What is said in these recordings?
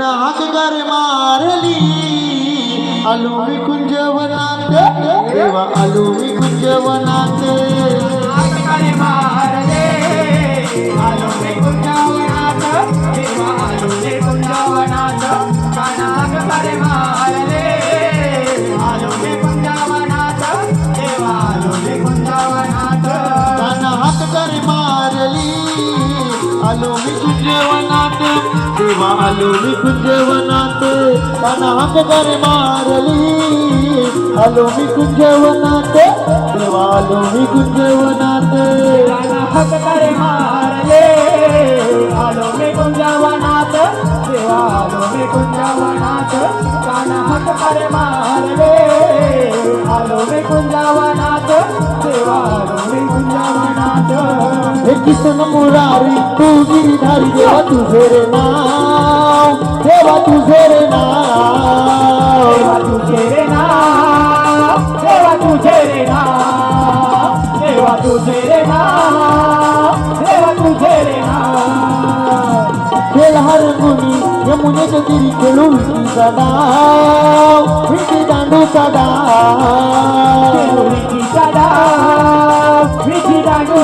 हाकदार मारली. आलो मी कुंजवनात देवा आलो मी आलो मी कुंजवनात देवा आलो मी कुंजवनात अन हाकदार मारली. आलो मी कुंजवनात देवा आलो मी कुंजवनात काना हातकरी मारले. आलो मी कुंजवनात देवा आलो मी कुंजवनात काना हातकरी मारले. आलो मी कुंजवनात हे किसन मुरारी तू गिरीधारी देवा तुझे रे नाव देवा तुझे रे नाव देवा तुझे रे नाव देवा तुझे रे नाव देवा तुझे रे नाव देवा तुझे रे नाव खेळ हरगुणी यमुनेच्या तिरी खेळू विठीचा डाव विठी दांडूचा डाव केलुरीची सडा विधी दांडू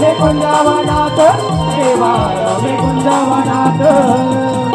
रमे मी देवा रमे मी